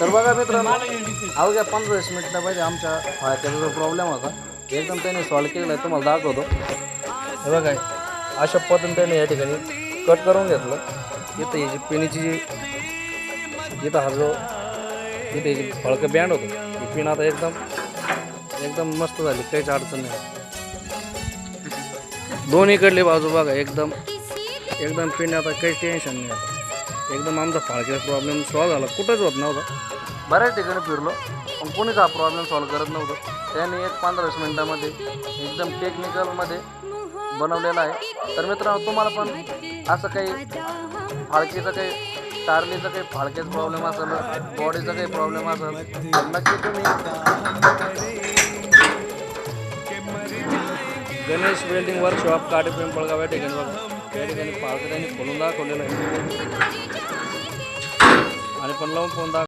तर बघा मित्रांनो अवघ्या पंधरा वीस मिनिटामध्ये आमच्या फाळक्याचा जो प्रॉब्लेम होता एकदम त्याने सॉल्व्ह केलेला आहे तुम्हाला दाखवतो. हे बघा अशा पद्धतीने त्याने या ठिकाणी कट करून घेतलं. इथं ही जी पिनीची जी इथं हा जो इथे ही जी फळकं बँड होतं ही पिन आता एकदम एकदम मस्त झाली काहीच अडचण नाही. दोन्हीकडली बाजू बघा एकदम एकदम पिन आता काहीच टेन्शन नाही एकदम आमचा फाळक्याचा प्रॉब्लेम सॉल्व्ह झाला. कुठंच होत नव्हता. बऱ्याच ठिकाणी फिरलो पण कोणीच हा प्रॉब्लेम सॉल्व्ह करत नव्हतं. त्याने एक पंधरा वीस मिनटामध्ये एकदम टेक्निकलमध्ये बनवलेला आहे. तर मित्रांनो तुम्हाला पण असं काही फाळकीचं काही टारलीचं काही फाळकेचा प्रॉब्लेम असेल बॉडीचा काही प्रॉब्लेम असेल नक्की तुम्ही गणेश वेल्डिंग वर्कशॉप काटे पिंपळगाव या ठिकाणी बघा. या ठिकाणी फाळकं त्यांनी खोलून दाखवलेलं आहे. आणि पण लावून फोन दाखव